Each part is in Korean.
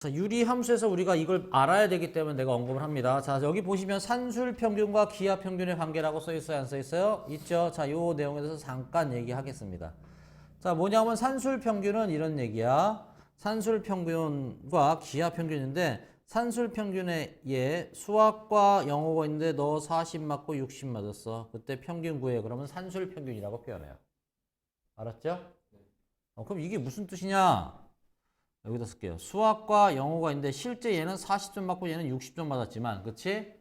자, 유리 함수에서 우리가 이걸 알아야 되기 때문에 내가 언급을 합니다. 자, 여기 보시면 산술 평균과 기하 평균의 관계라고 써 있어요, 안 써 있어요? 있죠. 자, 요 내용에 대해서 잠깐 얘기하겠습니다. 자, 뭐냐면 산술 평균은 이런 얘기야. 산술 평균과 기하 평균인데 산술 평균에 얘 수학과 영어가 있는데 너 40 맞고 60 맞았어. 그때 평균 구해. 그러면 산술 평균이라고 표현해요. 알았죠? 어, 그럼 이게 무슨 뜻이냐? 여기다 쓸게요. 수학과 영어가 있는데 실제 얘는 40점 맞고 얘는 60점 맞았지만 그치?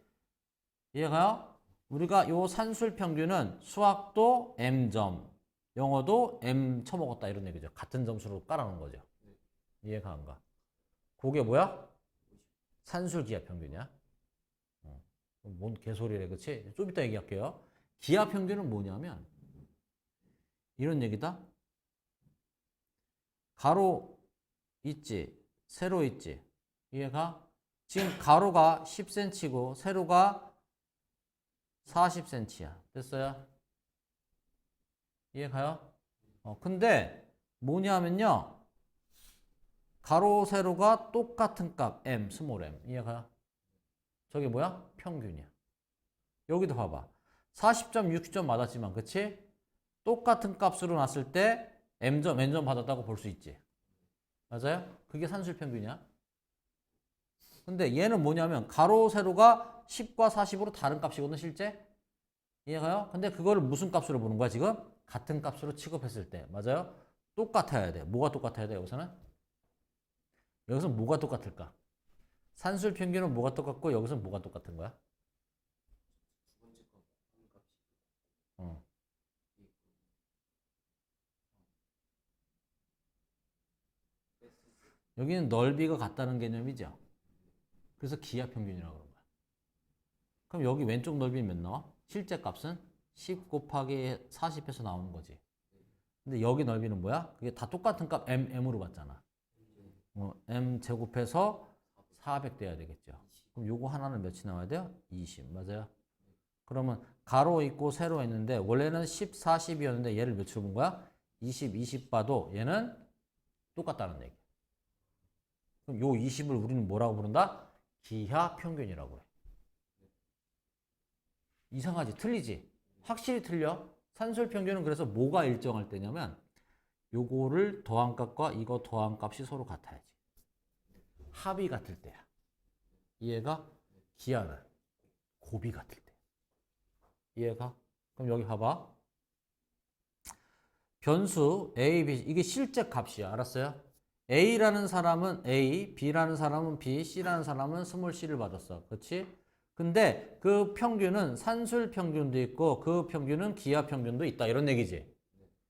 이해가요? 우리가 요 산술 평균은 수학도 M점, 영어도 M 쳐먹었다 이런 얘기죠. 같은 점수로 깔아놓은 거죠. 이해가 안 가? 그게 뭐야? 산술 기하 평균이야. 어, 뭔 개소리래, 그치? 좀 이따 얘기할게요. 기하 평균은 뭐냐면 이런 얘기다. 가로 있지, 세로 있지. 이해가? 지금 가로가 10cm고 세로가 40cm야. 됐어요? 이해가요? 어, 근데 뭐냐면요. 가로 세로가 똑같은 값 m 스몰 m 이해가요? 저게 뭐야? 평균이야. 여기도 봐봐. 40점, 60점 맞았지만 그치? 똑같은 값으로 놨을 때 m점, n점 받았다고 볼 수 있지. 맞아요? 그게 산술 평균이야. 근데 얘는 뭐냐면 가로 세로가 10과 40으로 다른 값이거든 실제. 이해가요? 근데 그거를 무슨 값으로 보는 거야 지금? 같은 값으로 취급했을 때. 맞아요? 똑같아야 돼. 뭐가 똑같아야 돼 여기서는? 여기서 뭐가 똑같을까? 산술 평균은 뭐가 똑같고 여기서 뭐가 똑같은 거야? 어. 여기는 넓이가 같다는 개념이죠. 그래서 기하 평균이라고 그런 거야. 그럼 여기 왼쪽 넓이는 몇 나와? 실제 값은 10 곱하기 40해서 나오는 거지. 근데 여기 넓이는 뭐야? 그게 다 똑같은 값 m, m으로 봤잖아. 어, m 제곱해서 400 돼야 되겠죠. 그럼 요거 하나는 몇이 나와야 돼요? 20. 맞아요? 그러면 가로 있고 세로 있는데 원래는 10, 40이었는데 얘를 몇으로 본 거야? 20, 20 봐도 얘는 똑같다는 얘기. 그럼 요 20을 우리는 뭐라고 부른다? 기하 평균이라고 그래. 이상하지? 틀리지? 확실히 틀려. 산술 평균은 그래서 뭐가 일정할 때냐면 요거를 더한 값과 이거 더한 값이 서로 같아야지. 합이 같을 때야. 이해가? 기하는 곱이 같을 때. 이해가? 그럼 여기 봐봐. 변수 A, B 이게 실제 값이야. 알았어요? A라는 사람은 A, B라는 사람은 B, C라는 사람은 스몰 c를 받았어. 그렇지? 근데 그 평균은 산술 평균도 있고 그 평균은 기하 평균도 있다. 이런 얘기지.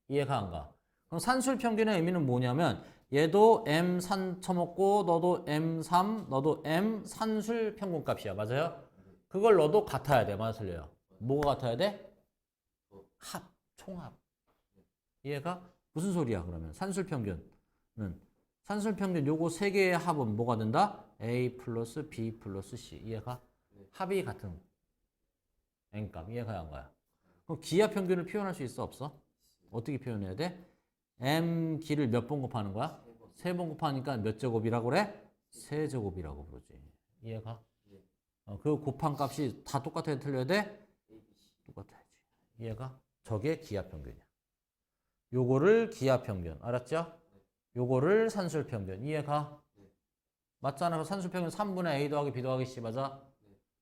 이해가 안 가? 그럼 산술 평균의 의미는 뭐냐면 얘도 M 산 쳐먹고 너도 M3, 너도 M 산술 평균값이야. 맞아요? 그걸 넣어도 같아야 돼. 맞아 틀려요. 뭐가 같아야 돼? 합, 총합. 이해가? 무슨 소리야 그러면? 산술 평균은 산술 평균 요거 세 개의 합은 뭐가 된다? A 플러스 B 플러스 C. 이해가? 합이 같은 n값. 이해가 안 가요? 그럼 기하 평균을 표현할 수 있어 없어? 어떻게 표현해야 돼? m 기를 몇 번 곱하는 거야? 세 번 곱하니까 몇 제곱이라고 그래? 세 제곱이라고 부르지. 이해가? 어, 그 곱한 값이 다 똑같아야 틀려야 돼? 똑같아야지. 이해가? 저게 기하 평균이야. 요거를 기하 평균. 알았죠? 요거를 산술 평균. 이해가? 맞잖아. 그 산술 평균 3분의 A 더하기 B 더하기 C 맞아?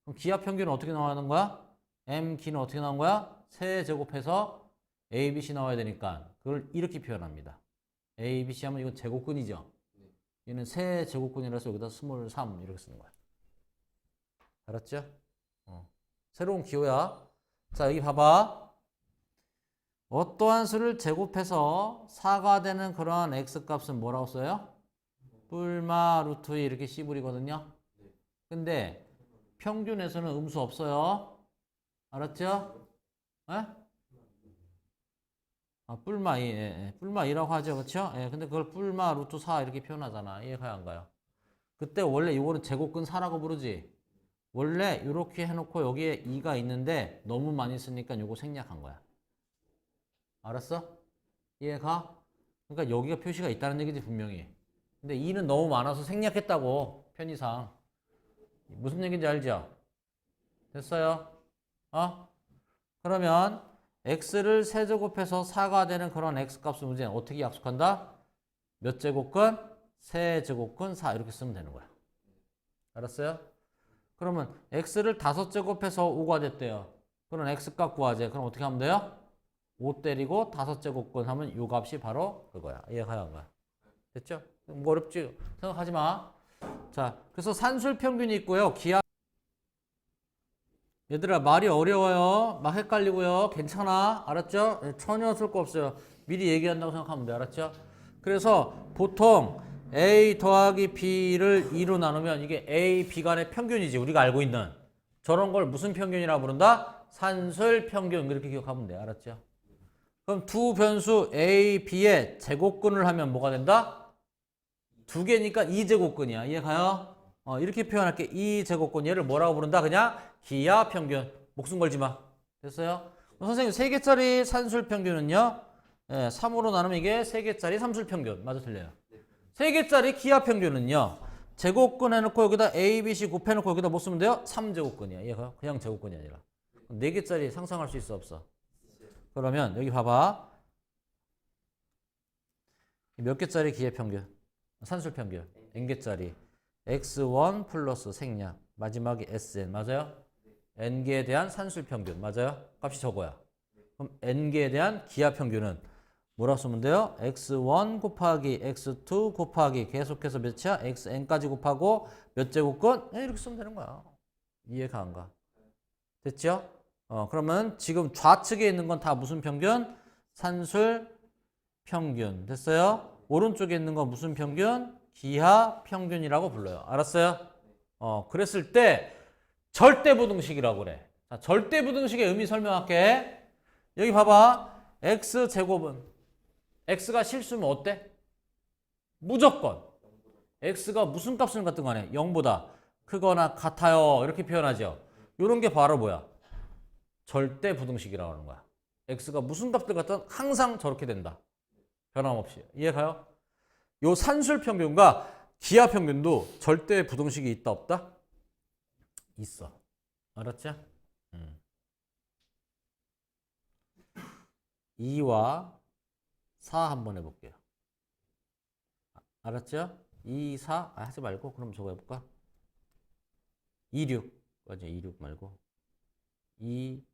그럼 기하 평균은 어떻게 나오는 거야? M 기는 어떻게 나온 거야? 세 제곱해서 A, B, C 나와야 되니까 그걸 이렇게 표현합니다. A, B, C 하면 이건 제곱근이죠. 얘는 세 제곱근이라서 여기다 스몰 3 이렇게 쓰는 거야. 알았죠? 어. 새로운 기호야. 자 여기 봐봐. 어떠한 수를 제곱해서 4가 되는 그런 x값은 뭐라고 써요? 뿔마 루트 이렇게 C불이거든요. 근데 평균에서는 음수 없어요. 알았죠? 에? 아, 뿔마 2, 예, 예. 뿔마 2라고 하죠. 그쵸? 예, 근데 그걸 뿔마 루트 4 이렇게 표현하잖아. 이해가 안 가요? 그때 원래 이거는 제곱근 4라고 부르지. 원래 이렇게 해놓고 여기에 2가 있는데 너무 많이 쓰니까 이거 생략한 거야. 알았어? 이해가? 그러니까 여기가 표시가 있다는 얘기지 분명히. 근데 2는 너무 많아서 생략했다고 편의상. 무슨 얘기인지 알죠? 됐어요? 어? 그러면 x를 세제곱해서 4가 되는 그런 x값을 문제는 어떻게 약속한다? 몇 제곱근? 세제곱근 4 이렇게 쓰면 되는 거야. 알았어요? 그러면 x를 5제곱해서 5가 됐대요. 그럼 x값 구하재. 그럼 어떻게 하면 돼요? 5 때리고 5제곱근 하면 요 값이 바로 그거야. 이해가 안 가? 됐죠? 뭐 어렵지? 생각하지 마. 자, 그래서 산술 평균이 있고요. 기하 얘들아 말이 어려워요. 막 헷갈리고요. 괜찮아. 알았죠? 예, 전혀 쓸 거 없어요. 미리 얘기한다고 생각하면 돼. 알았죠? 그래서 보통 A 더하기 B를 2로 나누면 이게 A, B 간의 평균이지. 우리가 알고 있는. 저런 걸 무슨 평균이라고 부른다? 산술 평균. 이렇게 기억하면 돼. 알았죠? 그럼 두 변수 A, B의 제곱근을 하면 뭐가 된다? 두 개니까 2제곱근이야. 이해 가요? 어, 이렇게 표현할게. 2제곱근. 얘를 뭐라고 부른다? 그냥 기하 평균. 목숨 걸지 마. 됐어요? 선생님, 3개짜리 산술 평균은요? 예, 3으로 나누면 이게 3개짜리 삼술 평균. 맞아, 틀려요. 3개짜리 기하 평균은요? 제곱근 해놓고 여기다 A, B, C 곱해놓고 여기다 뭐 쓰면 돼요? 3제곱근이야. 얘가 그냥 제곱근이 아니라. 4개짜리 상상할 수 있어, 없어? 그러면 여기 봐봐. 몇 개짜리 기하 평균? 산술 평균. n개짜리. x1 플러스 생략. 마지막에 sn. 맞아요? n개에 대한 산술 평균. 맞아요? 값이 저거야. 그럼 n개에 대한 기하 평균은 뭐라고 쓰면 돼요? x1 곱하기 x2 곱하기 계속해서 몇이야? xn까지 곱하고 몇 제곱근? 네, 이렇게 쓰면 되는 거야. 이해가 안 가? 됐죠? 어, 그러면 지금 좌측에 있는 건 다 무슨 평균? 산술 평균. 됐어요? 오른쪽에 있는 건 무슨 평균? 기하 평균이라고 불러요. 알았어요? 어, 그랬을 때 절대 부등식이라고 그래. 자, 절대 부등식의 의미 설명할게. 여기 봐봐. x 제곱은 x가 실수면 어때? 무조건 x가 무슨 값을 갖든 간에 0보다 크거나 같아요. 이렇게 표현하죠. 이런 게 바로 뭐야? 절대 부등식이라고 하는 거야. x가 무슨 값들 갖든 항상 저렇게 된다. 변함없이. 이해가요? 요 산술 평균과 기하 평균도 절대 부등식이 있다 없다? 있어. 알았죠? 음. 2와 4 한번 해볼게요. 아, 알았죠? 2, 4 아, 하지 말고 그럼 저거 해볼까? 2, 6 맞아 2, 6 말고 2 아니요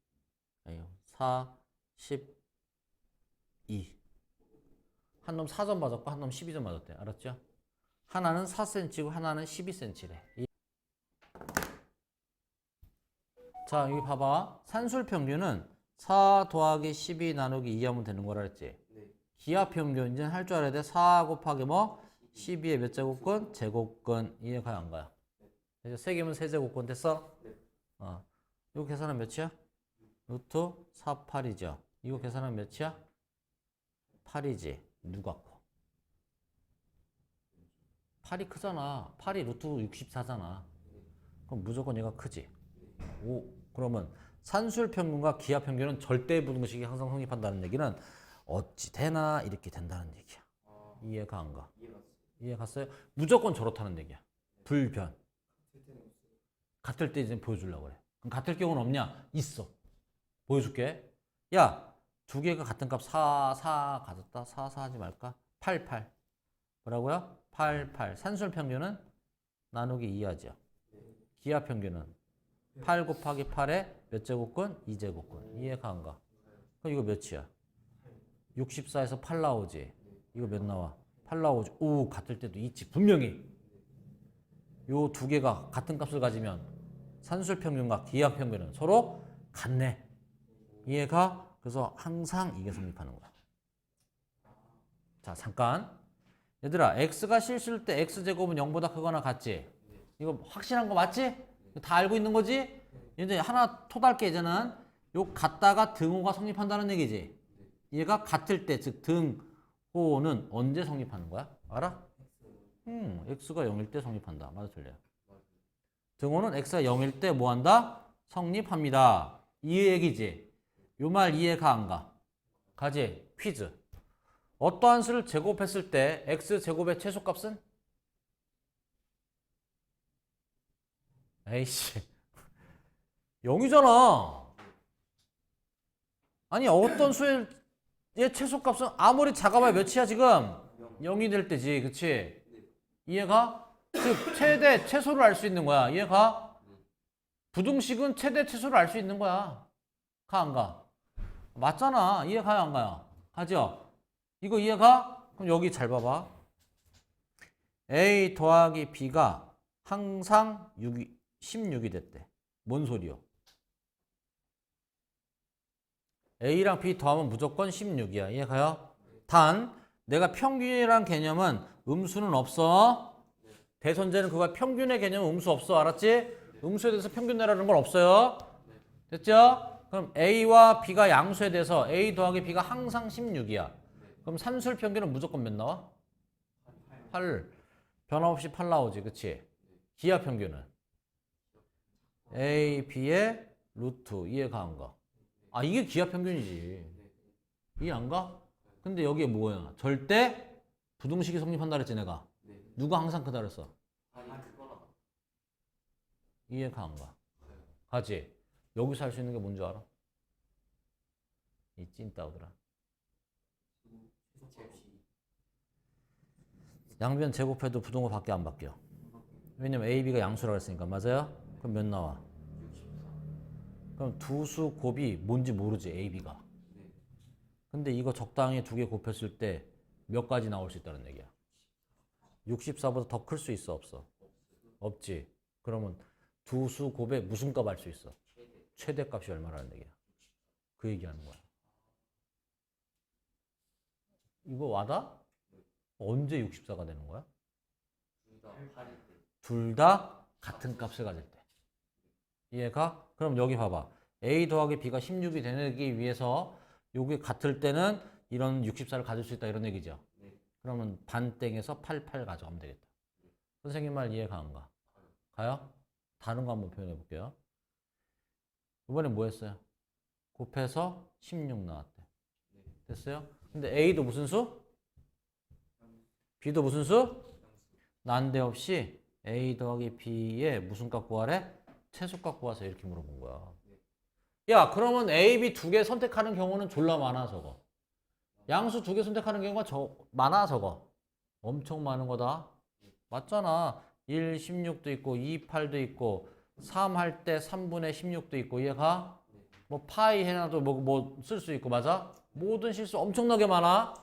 4, 10, 2한 놈 4점 맞았고 한 놈 12점 맞았대. 알았죠? 하나는 4cm고 하나는 12cm래. 자, 여기 봐봐. 산술 평균은 4 더하기 12 나누기 2 하면 되는 거라 그랬지? 기하 평균 이제 할 줄 알아야 돼. 4 곱하기 뭐? 12의 몇 제곱근? 제곱근. 이해가 안 가요? 이제 세 개면 세 제곱근 됐어? 어. 이거 계산은 몇이야? 루트 4, 8이죠. 이거 계산은 몇이야? 8이지. 누가 커? 8이 크잖아. 8이 루트 64잖아. 그럼 무조건 얘가 크지. 오, 그러면 산술 평균과 기하 평균은 절대 부등식이 항상 성립한다는 얘기는 어찌 되나 이렇게 된다는 얘기야. 이해가 안 가? 이해 갔어요? 무조건 저렇다는 얘기야. 불변. 같을 때 이제 보여주려고 그래. 그럼 같을 경우는 없냐? 있어. 보여줄게. 야, 두 개가 같은 값 4, 4 가졌다. 4, 4 하지 말까? 8, 8. 뭐라고요? 8, 8. 산술 평균은 나누기 2 하죠. 기하 평균은 8 곱하기 8에 몇 제곱근? 2제곱근. 이해가 안 가? 그럼 이거 몇이야? 64에서 8 나오지? 이거 몇 나와? 8 나오지? 오, 같을 때도 있지. 분명히. 요 두 개가 같은 값을 가지면 산술 평균과 기하 평균은 서로 같네. 이해가? 그래서 항상 이게 성립하는 거야. 자, 잠깐. 얘들아, x가 실수일 때 x제곱은 0보다 크거나 같지? 이거 확실한 거 맞지? 다 알고 있는 거지? 이제 하나 토달게 이제는 요 같다가 등호가 성립한다는 얘기지. 얘가 같을 때, 즉 등호는 언제 성립하는 거야? 알아? 음, x가 0일 때 성립한다. 맞아 틀려. 등호는 x가 0일 때 뭐 한다? 성립합니다. 이 얘기지. 요 말 이해가 안 가? 가지? 퀴즈. 어떠한 수를 제곱했을 때 x제곱의 최소값은? 에이씨. 0이잖아. 아니 어떤 수의 최소값은 아무리 작아봐야 몇이야 지금? 0이 될 때지. 그치? 이해가? 즉 최대 최소를 알 수 있는 거야. 이해가? 부등식은 최대 최소를 알 수 있는 거야. 가 안 가? 맞잖아. 이해가요, 안 가요? 가죠? 이거 이해가? 그럼 여기 잘 봐봐. A 더하기 B가 항상 6이, 16이 됐대. 뭔 소리요? A랑 B 더하면 무조건 16이야. 이해가요? 단, 내가 평균이란 개념은 음수는 없어. 대선제는 그거 평균의 개념은 음수 없어. 알았지? 음수에 대해서 평균 내라는 건 없어요. 됐죠? 그럼 A와 B가 양수에 대해서 A 더하기 B가 항상 16이야. 그럼 산술 평균은 무조건 몇 나와? 8. 변함없이 8 나오지. 그치? 기하 평균은 A, B의 루트 이해 가 안 가. 아 이게 기하 평균이지. 이해 안 가? 근데 여기에 뭐야? 절대 부등식이 성립한다 그랬지 내가. 누가 항상 크다 그랬어? 이해 가 안 가. 가지? 여기서 할 수 있는 게 뭔지 알아? 이 찐따오더라. 양변 제곱해도 부등호 밖에 안 바뀌어. 왜냐면 A, B가 양수라고 했으니까 맞아요? 그럼 몇 나와? 그럼 두 수 곱이 뭔지 모르지 A, B가. 근데 이거 적당히 두 개 곱했을 때 몇 가지 나올 수 있다는 얘기야. 64보다 더 클 수 있어 없어? 없지. 그러면 두 수 곱에 무슨 값알수 있어? 최대값이 얼마라는 얘기야. 그 얘기하는 거야. 이거 와다? 언제 64가 되는 거야? 둘 다 같은 값을 가질 때. 이해가? 그럼 여기 봐봐. A 더하기 B가 16이 되기 위해서 요게 같을 때는 이런 64를 가질 수 있다 이런 얘기죠. 그러면 반땡에서 88 가져가면 되겠다. 선생님 말 이해가 안 가? 가요? 다른 거 한번 표현해 볼게요. 이번에 뭐 했어요? 곱해서 16 나왔대. 됐어요? 근데 A도 무슨 수? B도 무슨 수? 난데없이 A 더하기 B의 무슨 값 구하래? 최소값 구하세요. 이렇게 물어본 거야. 야, 그러면 A, B 두 개 선택하는 경우는 졸라 많아, 저거. 양수 두 개 선택하는 경우가 저, 많아, 저거. 엄청 많은 거다. 맞잖아. 1, 16도 있고, 2, 8도 있고, 3 할 때 3분의 16도 있고, 이해가? 뭐, 파이 해놔도 뭐, 뭐, 쓸 수 있고, 맞아? 모든 실수 엄청나게 많아.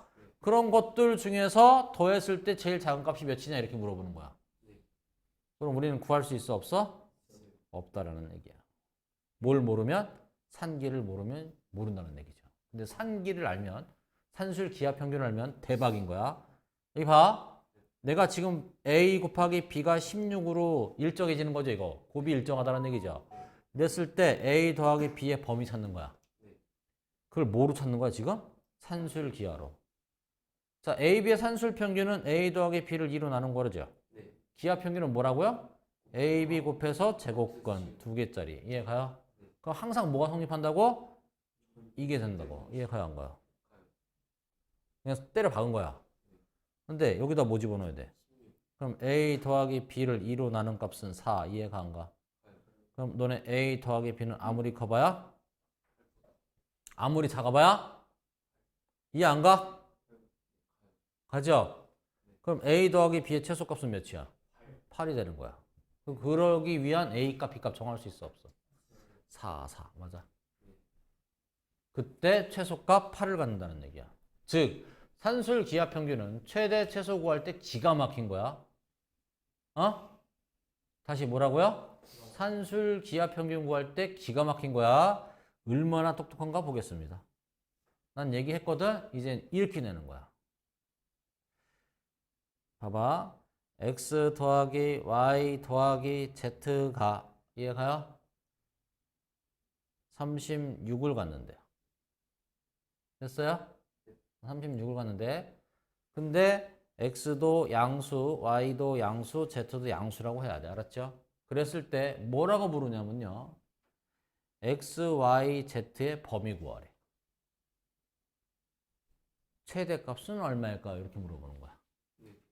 그런 것들 중에서 더했을 때 제일 작은 값이 몇이냐, 이렇게 물어보는 거야. 그럼 우리는 구할 수 있어, 없어? 없다라는 얘기야. 뭘 모르면? 산기를 모르면 모른다는 얘기죠. 근데 산기를 알면, 산술 기하 평균을 알면 대박인 거야. 여기 봐. 내가 지금 A 곱하기 B가 16으로 일정해지는 거죠, 이거. 곱이 일정하다는 얘기죠. 이랬을 때 A 더하기 B의 범위 찾는 거야. 그걸 뭐로 찾는 거야, 지금? 산술 기하로. 자, A, B의 산술 평균은 A 더하기 B를 2로 나눈 거죠. 기하 평균은 뭐라고요? A, B 곱해서 제곱건 두 개짜리. 이해 가요? 그럼 항상 뭐가 성립한다고? 이게 된다고. 이해 가요, 안 가요? 그냥 때려 박은 거야. 근데 여기다 뭐 집어넣어야 돼? 그럼 A 더하기 B를 2로 나눈 값은 4. 이해가 안 가? 그럼 너네 A 더하기 B는 아무리 커봐야? 아무리 작아봐야? 이해 안 가? 가죠? 그럼 A 더하기 B의 최소값은 몇이야? 8이 되는 거야. 그러기 위한 A 값, B 값 정할 수 있어 없어? 4, 4 맞아. 그때 최소값 8을 갖는다는 얘기야. 즉 산술 기하 평균은 최대 최소 구할 때 기가 막힌 거야. 어? 다시 뭐라고요? 산술 기하 평균 구할 때 기가 막힌 거야. 얼마나 똑똑한가 보겠습니다. 난 얘기했거든. 이제 이렇게 내는 거야. 봐봐. x 더하기 y 더하기 z가 이해가요? 36을 갔는데요. 됐어요? 36을 갔는데 근데 x도 양수, y도 양수, z도 양수라고 해야 돼. 알았죠? 그랬을 때 뭐라고 부르냐면요. x, y, z의 범위 구하래. 최대값은 얼마일까? 이렇게 물어보는 거야.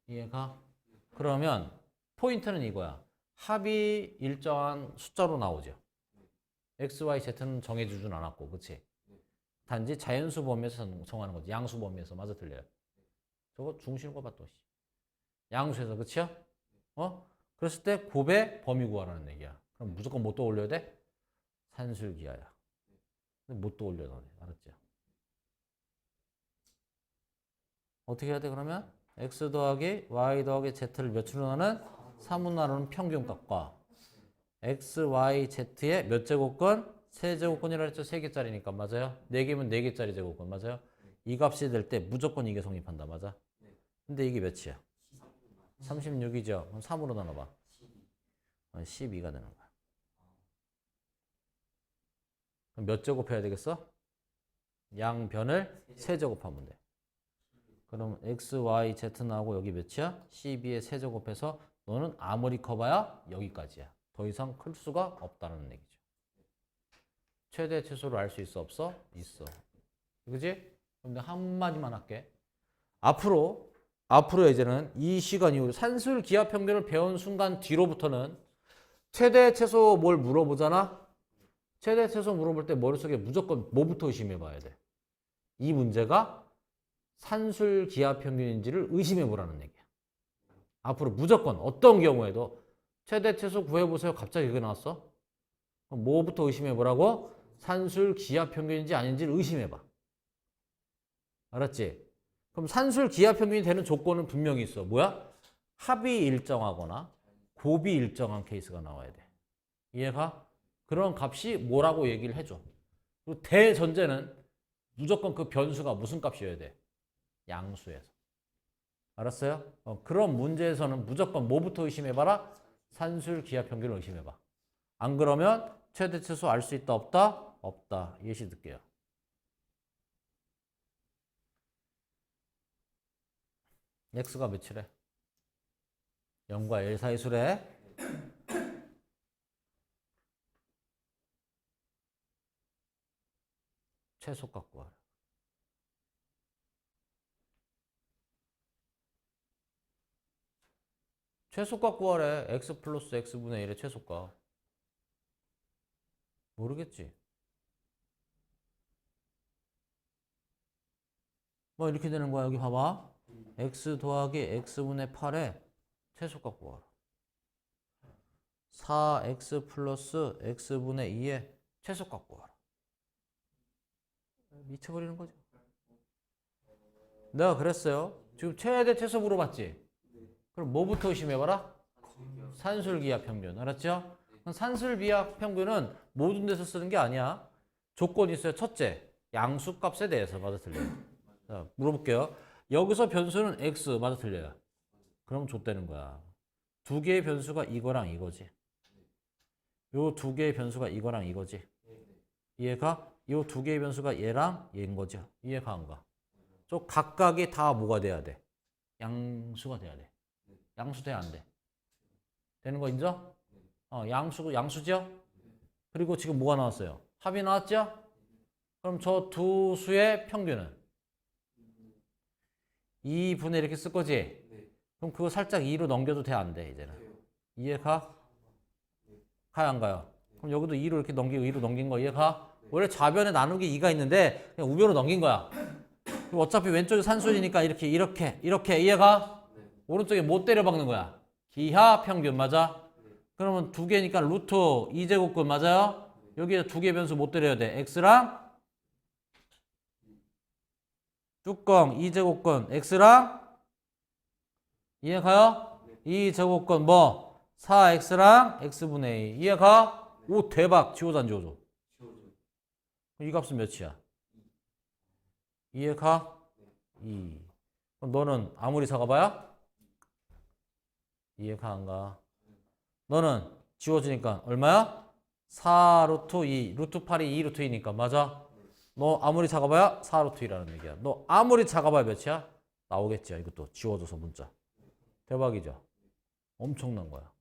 이해가? 그러면 포인트는 이거야. 합이 일정한 숫자로 나오죠. x, y, z는 정해주진 않았고, 그치? 단지 자연수 범위에서 정하는 거지. 양수 범위에서. 맞아, 틀려요. 저거 중심과. 씨. 양수에서, 그치요? 어? 그랬을 때 곱의 범위 구하라는 얘기야. 그럼 무조건 못 떠올려야 돼? 산술기하야. 못 떠올려, 너네. 알았죠? 어떻게 해야 돼, 그러면? x 더하기 y 더하기 z를 몇으로 나는 3으로 나누는 평균값과 x, y, z의 몇 제곱건? 세 제곱건이라 했죠. 세 개짜리니까 맞아요. 네 개면 네 개짜리 제곱건 맞아요. 이 값이 될 때 무조건 이게 성립한다. 맞아? 근데 이게 몇이야? 36이죠. 그럼 3으로 나눠봐. 12가 되는 거야. 그럼 몇 제곱해야 되겠어? 양변을 세 제곱하면 돼. 그럼 x, y, z 나오고 여기 몇이야? 12에 세 제곱해서 너는 아무리 커봐야 여기까지야. 더 이상 클 수가 없다는 얘기죠. 최대 최소를 알 수 있어 없어? 있어. 그지? 그럼 내가 한마디만 할게. 앞으로 앞으로 이제는 이 시간 이후로 산술 기하 평균을 배운 순간 뒤로부터는 최대 최소 뭘 물어보잖아? 최대 최소 물어볼 때 머릿속에 무조건 뭐부터 의심해 봐야 돼. 이 문제가 산술 기하 평균인지를 의심해 보라는 얘기야. 앞으로 무조건 어떤 경우에도 최대 최소 구해 보세요. 갑자기 그게 나왔어? 뭐부터 의심해 보라고? 산술 기하 평균인지 아닌지를 의심해 봐. 알았지? 그럼 산술 기하 평균이 되는 조건은 분명히 있어. 뭐야? 합이 일정하거나 곱이 일정한 케이스가 나와야 돼. 이해가? 그런 값이 뭐라고 얘기를 해줘. 그리고 대전제는 무조건 그 변수가 무슨 값이어야 돼? 양수에서. 알았어요? 어, 그런 문제에서는 무조건 뭐부터 의심해봐라? 산술 기하 평균을 의심해봐. 안 그러면 최대 최소 알 수 있다 없다? 없다. 예시 듣게요. x가 몇이래? 0과 1 사이 수래? 최소값 구하라. 최소값 구하래. x 플러스 x분의 1의 최소값. 모르겠지? 뭐 이렇게 되는 거야. 여기 봐봐. x 더하기 x분의 8의 최소값 구하라. 4x 플러스 x분의 2의 최소값 구하라. 미쳐버리는 거죠. 내가 그랬어요. 지금 최대 최소 물어봤지? 그럼 뭐부터 의심해봐라? 산술기하 평균. 알았죠? 그럼 산술비하 평균은 모든 데서 쓰는 게 아니야. 조건이 있어요. 첫째, 양수값에 대해서 맞아 틀려요. 자, 물어볼게요. 여기서 변수는 x 맞아 틀려요. 그럼 좆되는 거야. 두 개의 변수가 이거랑 이거지. 요 두 개의 변수가 이거랑 이거지. 이해가? 요 두 개의 변수가 얘랑 얘인 거죠. 이해가 안 가? 저 각각이 다 뭐가 돼야 돼? 양수가 돼야 돼. 양수 돼야 안 돼? 되는 거 인정? 어, 양수, 양수죠? 그리고 지금 뭐가 나왔어요? 합이 나왔죠? 그럼 저 두 수의 평균은? 2분의 이렇게 쓸 거지? 그럼 그거 살짝 2로 넘겨도 돼, 안 돼, 이제는? 이해가? 가요, 안 가요? 그럼 여기도 2로 이렇게 넘기고 2로 넘긴 거 이해가? 원래 좌변에 나누기 2가 있는데 그냥 우변으로 넘긴 거야. 어차피 왼쪽이 산술이니까 이렇게, 이렇게, 이렇게 이해가? 오른쪽에 못 때려 박는 거야. 기하 평균 맞아? 그러면 두 개니까 루트 2제곱근 맞아요? 여기에 두 개 변수 못 때려야 돼. x랑 뚜껑 2제곱근 x랑 이해가요? 2제곱근 뭐 4x랑 x분의 2 이해가? 오 대박 지워져 안 지워져? 이 값은 몇이야? 이해가? 2 그럼 너는 아무리 작아봐야? 이해가 안 가? 너는 지워지니까 얼마야? 4 루트 2 루트 8이 2 루트 2니까 맞아? 너 아무리 작아봐야 4 루트 2라는 얘기야 너 아무리 작아봐야 몇이야? 나오겠지 이것도 지워져서 문자 대박이죠? 엄청난 거야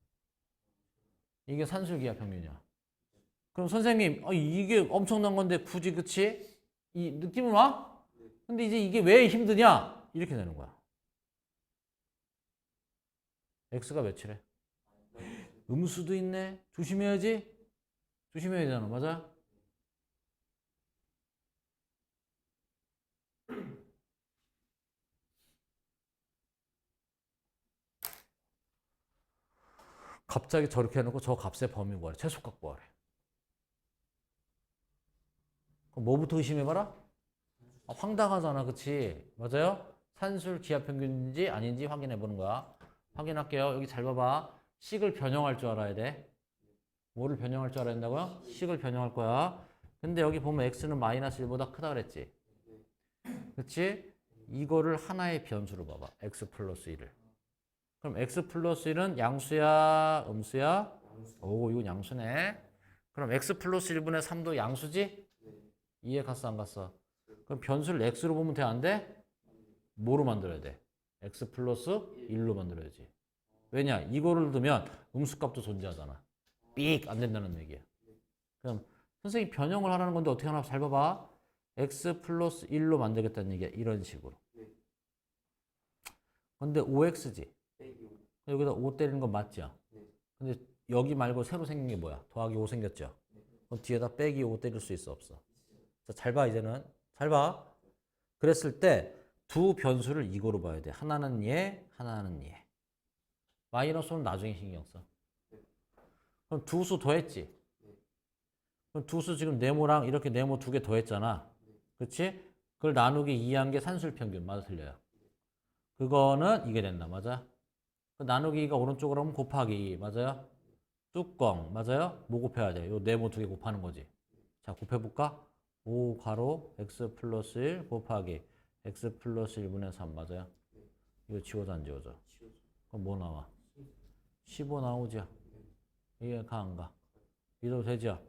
이게 산술기하 평균이야 그럼 선생님 아, 이게 엄청난 건데 굳이 그치? 이 느낌은 와? 근데 이제 이게 왜 힘드냐? 이렇게 되는 거야 x가 몇이래? 음수도 있네. 조심해야지. 조심해야 되잖아. 맞아? 갑자기 저렇게 해놓고 저 값의 범위 구하래. 최소값 구하래. 그럼 뭐부터 의심해봐라? 아, 황당하잖아. 그치? 맞아요? 산술 기하평균인지 아닌지 확인해보는 거야. 확인할게요. 여기 잘 봐봐. 식을 변형할 줄 알아야 돼. 뭐를 변형할 줄 알아야 된다고요? 식을 변형할 거야. 근데 여기 보면 x는 마이너스 1보다 크다 그랬지? 그치? 이거를 하나의 변수로 봐봐. x 플러스 1을. 그럼 x 플러스 1은 양수야, 음수야? 오, 이건 양수네. 그럼 x 플러스 1분의 3도 양수지? 이해 갔어, 안 갔어? 그럼 변수를 x로 보면 돼, 안 돼? 뭐로 만들어야 돼? x 플러스 1로 만들어야지. 왜냐? 이거를 두면 음수값도 존재하잖아. 삑! 안 된다는 얘기야. 그럼 선생님 변형을 하라는 건데 어떻게 하나 잘 봐봐. x 플러스 1로 만들겠다는 얘기야. 이런 식으로. 근데 5x지. 여기다 5 때리는 건 맞죠? 근데 여기 말고 새로 생긴 게 뭐야? 더하기 5 생겼죠? 그럼 뒤에다 빼기 5 때릴 수 있어 없어? 자, 잘 봐 이제는 잘 봐. 그랬을 때 두 변수를 이거로 봐야 돼. 하나는 얘, 하나는 얘. 마이너스는 나중에 신경 써. 그럼 두 수 더했지? 그럼 두 수 지금 네모랑 이렇게 네모 두 개 더했잖아. 그렇지? 그걸 나누기 2한 게 산술 평균. 맞아 틀려요. 그거는 이게 된다. 맞아? 그 나누기가 오른쪽으로 하면 곱하기. 맞아요? 뚜껑. 맞아요? 뭐 곱해야 돼? 요 네모 두 개 곱하는 거지. 자, 곱해볼까? 5 가로 x 플러스 1 곱하기 x 플러스 1분의 3 맞아요? 이거 지워져 안 지워져? 그럼 뭐 나와? 15 나오죠? 이게 가 안 가? 이도 되죠?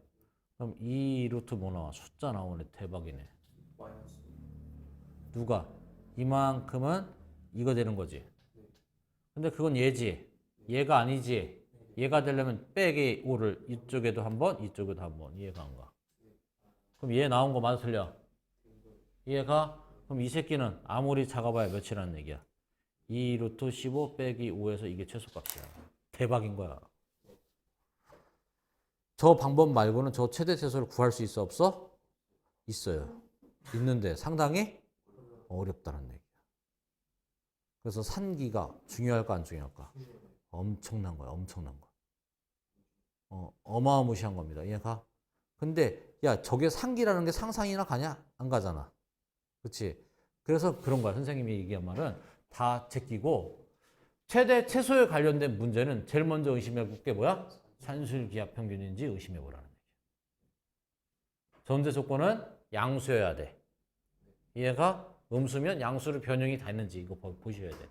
그럼 2 루트 뭐 나와? 숫자 나오네. 대박이네. 누가? 이만큼은 이거 되는 거지. 근데 그건 얘지. 얘가 아니지. 얘가 되려면 빼기 5를 이쪽에도 한 번, 이쪽에도 한 번. 이해가 안 가. 그럼 얘 나온 거 맞아 틀려? 이해가? 그럼 이 새끼는 아무리 작아봐야 몇이라는 얘기야? 2 루트 15 빼기 5에서 이게 최소값이야. 대박인 거야. 저 방법 말고는 저 최대 최소를 구할 수 있어 없어? 있어요. 있는데 상당히 어렵다는 얘기야. 그래서 산기가 중요할까 안 중요할까? 엄청난 거야. 엄청난 거. 어, 어마무시한 겁니다. 이해가? 근데 야 저게 상기라는 게 상상이나 가냐? 안 가잖아. 그렇지? 그래서 그런 거야. 선생님이 얘기한 말은 다 제끼고 최대 최소에 관련된 문제는 제일 먼저 의심해 볼 게 뭐야? 산술 기하 평균인지 의심해 보라는 얘기야. 전제 조건은 양수여야 돼. 이해가? 음수면 양수로 변형이 됐는지 이거 보- 보셔야 돼.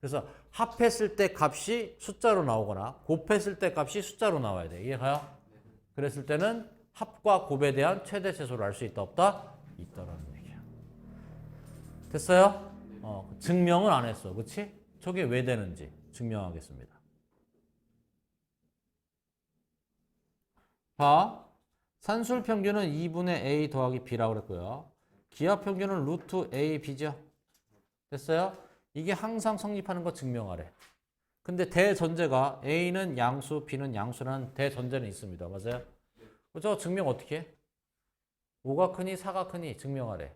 그래서 합했을 때 값이 숫자로 나오거나 곱했을 때 값이 숫자로 나와야 돼. 이해가요? 그랬을 때는 합과 곱에 대한 최대 최소를 알 수 있다 없다? 있다라는 얘기야. 됐어요? 어, 증명은 안 했어. 그치? 저게 왜 되는지 증명하겠습니다. 봐. 산술 평균은 2분의 a 더하기 b라고 그랬고요. 기하 평균은 루트 a, b죠. 됐어요? 이게 항상 성립하는 거 증명하래. 근데 대전제가 a는 양수, b는 양수라는 대전제는 있습니다. 맞아요? 저 증명 어떻게 해? 5가 크니 4가 크니 증명하래.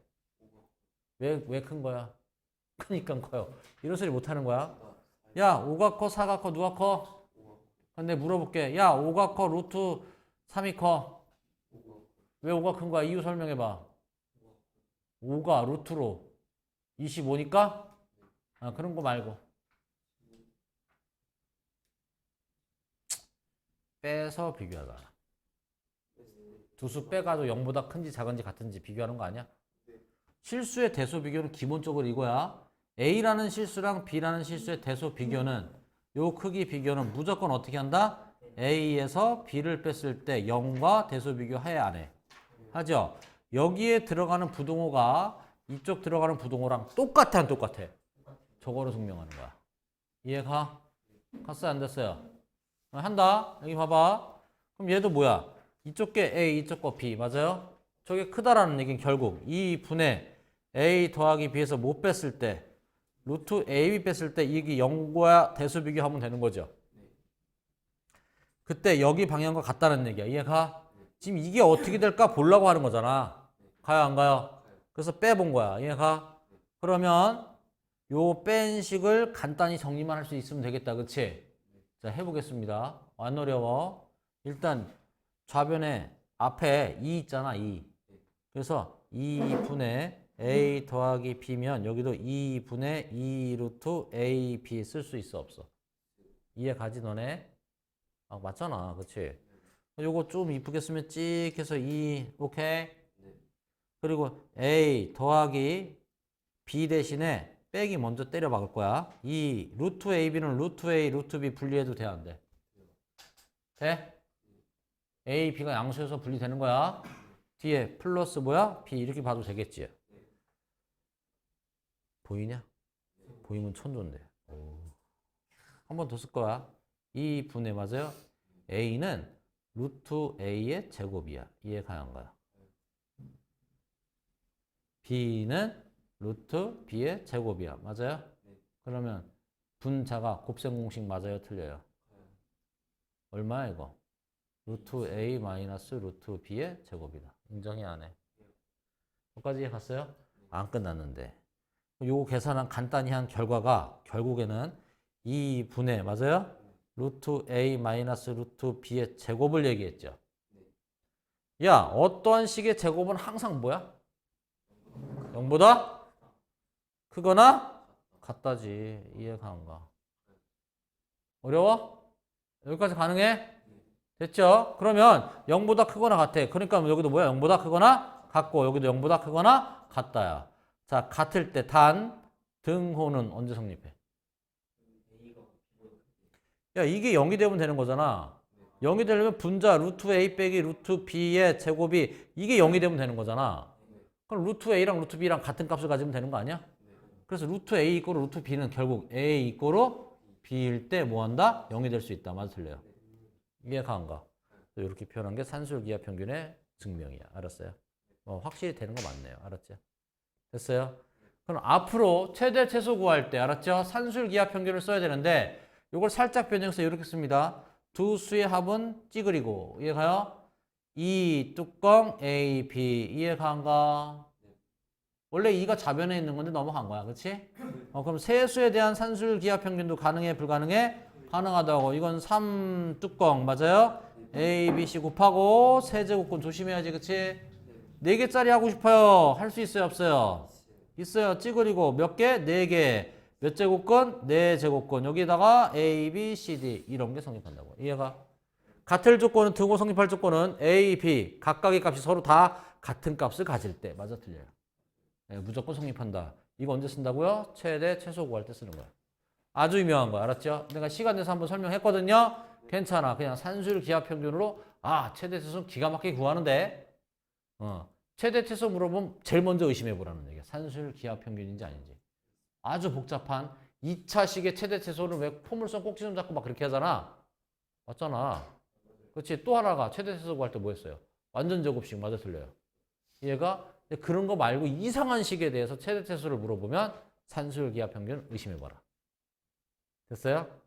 왜, 왜 큰 거야? 크니까 커요. 이런 소리 못 하는 거야. 야, 5가 커, 4가 커, 누가 커? 근데 물어볼게. 야, 5가 커, 루트 3이 커. 왜 5가 큰 거야? 이유 설명해 봐. 5가 루트로 25니까? 아, 그런 거 말고. 빼서 비교하자. 두 수 빼가지고 0보다 큰지 작은지 같은지 비교하는 거 아니야? 실수의 대소 비교는 기본적으로 이거야. A라는 실수랑 B라는 실수의 대소 비교는 요 크기 비교는 무조건 어떻게 한다? A에서 B를 뺐을 때 0과 대소 비교해 안 해? 하죠? 여기에 들어가는 부동호가 이쪽 들어가는 부동호랑 똑같아 안 똑같아? 저거로 증명하는 거야. 이해가? 갔어요 안 됐어요? 어, 한다. 여기 봐봐. 그럼 얘도 뭐야? 이쪽 게 A, 이쪽 거 B 맞아요? 저게 크다라는 얘기는 결국 이 분의 A 더하기 B에서 못 뺐을 때 루트 AB 뺐을 때 이게 0과 대수 비교하면 되는 거죠. 그때 여기 방향과 같다는 얘기야. 이해가? 지금 이게 어떻게 될까 보려고 하는 거잖아. 가요 안 가요? 그래서 빼본 거야. 이해가? 그러면 요 뺀 식을 간단히 정리만 할 수 있으면 되겠다. 그치? 자, 해보겠습니다. 안 어려워. 일단 좌변에 앞에 2 있잖아. 2. 그래서 2분의 a 더하기 b면 여기도 2분의 2 루트 a, b 쓸 수 있어 없어? 이해 가지 너네? 아 맞잖아. 그치? 요거 좀 이쁘게 쓰면 찍 해서 2 오케이? 그리고 a 더하기 b 대신에 빼기 먼저 때려 박을 거야. 이 루트 ab는 루트 a, 루트 b 분리해도 돼 안 돼? 돼? a, b가 양수여서 분리되는 거야. 뒤에 플러스 뭐야? b 이렇게 봐도 되겠지. 보이냐? 보이면 천조인데. 한 번 더 쓸 거야. 이 분해 맞아요? a는 루트 a의 제곱이야. 이해 가요 안 가요? B는 루트 b의 제곱이야. 맞아요? 그러면 분자가 곱셈 공식 맞아요? 틀려요? 얼마야 이거? 루트 a 마이너스 루트 b의 제곱이다. 인정이 안 해. 여기까지 갔어요? 안 끝났는데. 요거 계산한 간단히 한 결과가 결국에는 이 분의 맞아요? 루트 a 마이너스 루트 b의 제곱을 얘기했죠. 야, 어떠한 식의 제곱은 항상 뭐야? 0보다 크거나 같다지. 이해가 안 가. 어려워? 여기까지 가능해? 됐죠? 그러면 0보다 크거나 같아. 그러니까 여기도 뭐야? 0보다 크거나 같고 여기도 0보다 크거나 같다야. 자, 같을 때 단, 등호는 언제 성립해? 야, 이게 0이 되면 되는 거잖아. 0이 되려면 분자 루트 a 빼기 루트 b의 제곱이 이게 0이 되면 되는 거잖아. 그럼 루트 a랑 루트 b랑 같은 값을 가지면 되는 거 아니야? 그래서 루트 a 이꼬로 루트 b는 결국 a 이꼬로 b일 때 뭐 한다? 0이 될 수 있다. 맞아 틀려요? 이해가 안 가. 이렇게 표현한 게 산술기하 평균의 증명이야. 알았어요? 어, 확실히 되는 거 맞네요. 알았죠? 됐어요? 그럼 앞으로 최대 최소 구할 때 알았죠? 산술기하 평균을 써야 되는데 이걸 살짝 변형해서 이렇게 씁니다. 두 수의 합은 찌그리고 이해가요? 이 뚜껑 A, B 이해가 안 가? 원래 2가 좌변에 있는 건데 넘어간 거야. 그렇지? 어, 그럼 세수에 대한 산술 기하 평균도 가능해 불가능해? 가능하다고. 이건 3 뚜껑 맞아요? A, B, C 곱하고 세제곱근 조심해야지. 그렇지? 4개짜리 하고 싶어요. 할 수 있어요, 없어요? 있어요. 찌그리고 몇 개? 4개. 몇 제곱근? 4제곱근. 여기다가 A, B, C, D 이런 게 성립한다고. 이해가? 같을 조건은 등호 성립할 조건은 A, B 각각의 값이 서로 다 같은 값을 가질 때 맞아 틀려요. 네, 무조건 성립한다. 이거 언제 쓴다고요? 최대 최소 구할 때 쓰는 거야. 아주 유명한 거 알았죠? 내가 시간 내서 한번 설명했거든요. 괜찮아. 그냥 산술 기하 평균으로 아 최대 최소 기가 막히게 구하는데 어, 최대 최소 물어보면 제일 먼저 의심해 보라는 얘기야. 산술 기하 평균인지 아닌지. 아주 복잡한 2차식의 최대 최소를 왜 포물선 꼭지점 잡고 막 그렇게 하잖아. 맞잖아. 그렇지. 또 하나가 최대 최소 구할 때 뭐 했어요? 완전 제곱식 맞아 틀려요. 얘가 그런 거 말고 이상한 식에 대해서 최대 최소를 물어보면 산술 기하 평균 의심해 봐라. 됐어요?